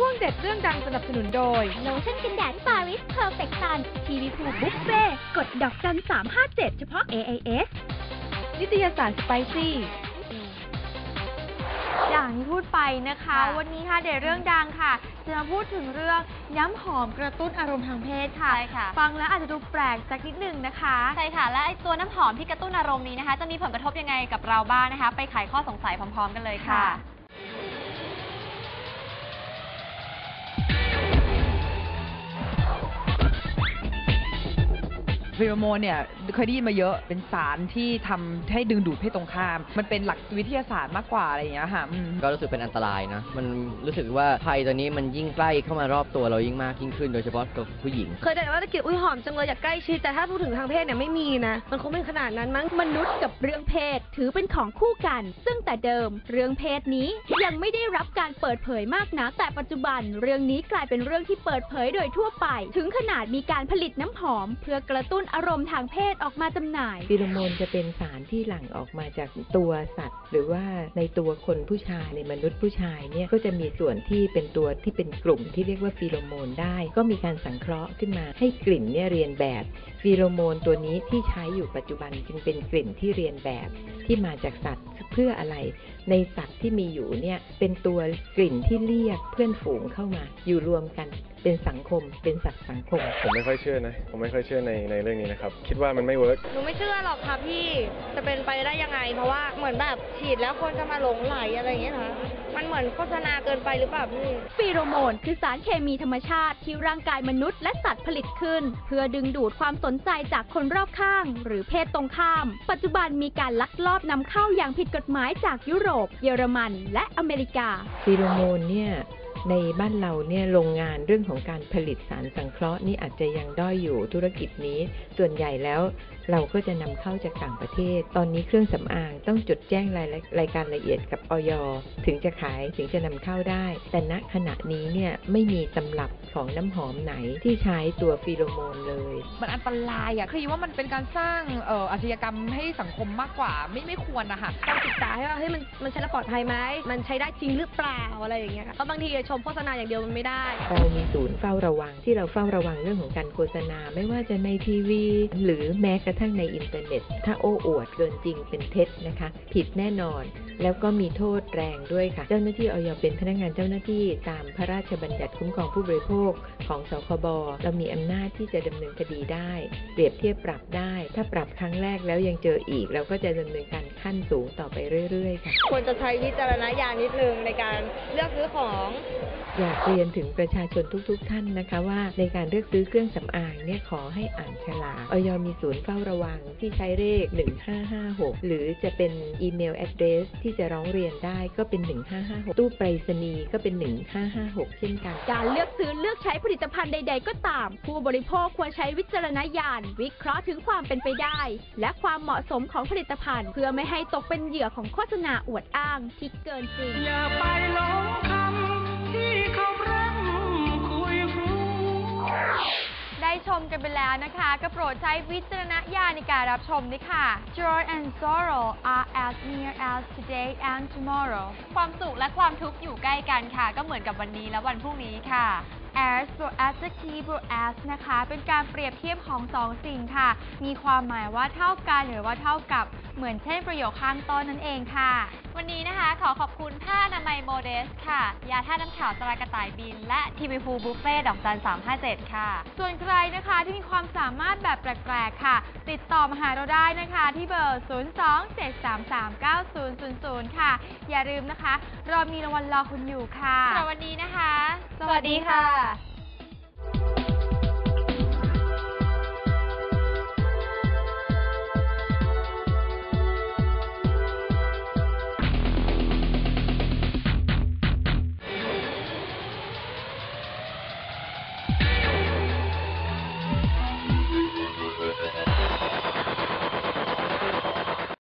ช่วงเด็ดเรื่องดังสนับสนุนโดยโลชั่นกันแดดปาริสเพอร์เฟคซันทีวีพูบุฟเฟ่กดดอกจัน357เฉพาะ AIS นิตยสารสไปซี่อย่างที่พูดไปนะคะค่ะวันนี้ค่ะเดี๋ยวเรื่องดังค่ะ จะมาพูดถึงเรื่องย้ำหอมกระตุ้นอารมณ์ทางเพศค่ะ ใช่ค่ะ ฟังแล้วอาจจะดูแปลกสักนิดหนึ่งนะคะ ใช่ค่ะ และไอ้ตัวน้ำหอมที่กระตุ้นอารมณ์นี้นะคะ จะมีผลกระทบยังไงกับเราบ้างนะคะ ไปไขข้อสงสัยพร้อม ๆ กันเลยค่ะค่ะ ฟีโรโมนเนี่ยเคยได้ยินมาเยอะเป็นสารที่ทำให้ดึงดูดเพศตรงข้าม มันเป็นหลักวิทยาศาสตร์มากกว่าอะไรอย่างเงี้ยค่ะอืม ก็รู้สึกเป็นอันตรายนะ มันรู้สึกว่าภัยตัวนี้มันยิ่งใกล้เข้ามารอบตัวเรายิ่งมากยิ่งขึ้น โดยเฉพาะกับผู้หญิง เคยแต่ว่าตะเกียบอุ้ยหอมจังเลยอยากใกล้ชิดแต่ถ้าพูดถึงทางเพศเนี่ยไม่มีนะ มันคงไม่ขนาดนั้นมั้ง มนุษย์กับเรื่องเพศถือเป็นของคู่กัน ซึ่งแต่เดิมเรื่องเพศนี้ยังไม่ได้รับการเปิดเผยมากนัก แต่ปัจจุบัน เรื่องนี้กลายเป็นเรื่องที่เปิดเผยโดยทั่วไป ถึงขนาดมีการผลิตน้ำหอม เพื่อกระตุ้นอารมณ์ทางเพศออกมาจำหน่าย ฟีโรโมนจะเป็นสารที่หลั่งออกมาจากตัวสัตว์ หรือว่าในตัวคนผู้ชายในมนุษย์ผู้ชายเนี่ยก็จะมีส่วนที่เป็นตัวที่เป็นกลุ่มที่เรียกว่าฟีโรโมนได้ ก็มีการสังเคราะห์ขึ้นมาให้กลิ่นเนี่ยเรียนแบบฟีโรโมนตัวนี้ที่ใช้อยู่ปัจจุบันจึงเป็นกลิ่นที่เรียนแบบที่มาจากสัตว์เพื่ออะไร ในสัตว์ที่มีอยู่เนี่ยเป็นตัวกลิ่นที่เรียกเพื่อนฝูงเข้ามาอยู่รวมกันเป็นสังคม เป็นสัตว์สังคม ผมไม่ค่อยเชื่อนะ ผมไม่ค่อยเชื่อในในเรื่องนี้นะครับ คิดว่ามันไม่เวิร์กหนูไม่เชื่อหรอกค่ะพี่ จะเป็นไปได้ยังไง เพราะว่าเหมือนแบบฉีดแล้วคนจะมาหลงไหลอะไรอย่างเงี้ยนะมันเหมือนโฆษณาเกินไปหรือเปล่าพี่ฟีโรโมนคือสารเคมีธรรมชาติที่ร่างกายมนุษย์และสัตว์ผลิตขึ้น เพื่อดึงดูดความสนใจจากคนรอบข้าง หรือเพศตรงข้าม ปัจจุบันมีการลักลอบนำเข้าอย่างผิดกฎหมายจากยุโรป เยอรมัน และอเมริกาฟีโรโมนเนี่ย ในบ้านเราเนี่ยโรงงานเรื่องของการผลิตสารสังเคราะห์นี่อาจจะยังด้อยอยู่ธุรกิจนี้ ส่วนใหญ่แล้วเราก็จะนำเข้าจากต่างประเทศ ตอนนี้เครื่องสำอางต้องจดแจ้งรายละรายการละเอียดกับออยถึงจะขายถึงจะนำเข้าได้ แต่ณขณะนี้เนี่ยไม่มีตำรับของน้ำหอมไหนที่ใช้ตัวฟีโรโมนเลย มันอันตรายอะคือว่ามันเป็นการสร้างเอ่ออาชญากรรมให้สังคมมากกว่า ไม่ไม่ควรนะคะต้องศึกษาให้ว่าเฮ้ยมันมันใช้แล้วปลอดภัยไหมมันใช้ได้จริงหรือเปล่าอะไรอย่างเงี้ยค่ะเพราะบางทีชมโฆษณาอย่างเดียวมันไม่ได้ เรามีศูนย์เฝ้าระวังที่เราเฝ้าระวังเรื่องของการโฆษณา ไม่ว่าจะในทีวี หรือแม้กระทั่งในอินเทอร์เน็ต ถ้าโอ้อวดเกินจริงเป็นเท็จนะคะ ผิดแน่นอน แล้วก็มีโทษแรงด้วยค่ะ เจ้าหน้าที่ออยเป็นพนักงานเจ้าหน้าที่ตามพระราชบัญญัติคุ้มครองผู้บริโภคของสคบเรามีอำนาจที่จะดำเนินคดีได้ เปรียบเทียบปรับได้ ถ้าปรับครั้งแรกแล้วยังเจออีก เราก็จะดำเนินการขั้นสูงต่อไปเรื่อยๆค่ะควรจะใช้วิจารณญาณนิดนึงในการเลือกซื้อของอยากเรียนถึงประชาชนทุกๆทท่านนะคะว่าในการเลือกซื้อเครื่องสำอางเนี่ยขอให้อ่านฉลากออยมีศูนย์เฝ้าระวังที่ใช้เลข 1556 หรือจะเป็นอีเมล address ที่จะร้องเรียนได้ก็เป็น 1556 ตู้ไปรษณีย์ก็เป็น 1556 เช่นกัน การเลือกซื้อเลือกใช้ผลิตภัณฑ์ใด ๆ ก็ตาม ผู้บริโภคควรใช้วิจารณญาณ วิเคราะห์ถึงความเป็นไปได้ และความเหมาะสมของผลิตภัณฑ์ เพื่อไม่ให้ตกเป็นเหยื่อของโฆษณาอวดอ้างที่เกินจริงอย่าไปหล กันไปแล้วนะคะ ก็โปรดใช้วิจารณญาณในการรับชมด้วยค่ะ Joy and sorrow are as near as today and tomorrow ความสุขและความทุกข์อยู่ใกล้กันค่ะ ก็เหมือนกับวันนี้และวันพรุ่งนี้ค่ะ as บวก adjective บวก as นะคะ เป็นการเปรียบเทียบของสองสิ่งค่ะ มีความหมายว่าเท่ากันหรือว่าเท่ากับ เหมือนเช่นประโยคข้างต้นนั่นเองค่ะ วันนี้นะคะขอขอบคุณผ้าอนามัยโมเดสค่ะ ยาท่าน้ำขาวตรากระต่ายบิน และทีวีพูบุฟเฟ่ดอกจัน357 ค่ะ ส่วนใครนะคะที่มีความสามารถแบบแปลกๆค่ะ ติดต่อมาหาเราได้นะคะที่เบอร์ 027339000 ค่ะ อย่าลืมนะคะ เรามีรางวัลรอคุณอยู่ค่ะสำหรับวันนี้นะคะ สวัสดีค่ะ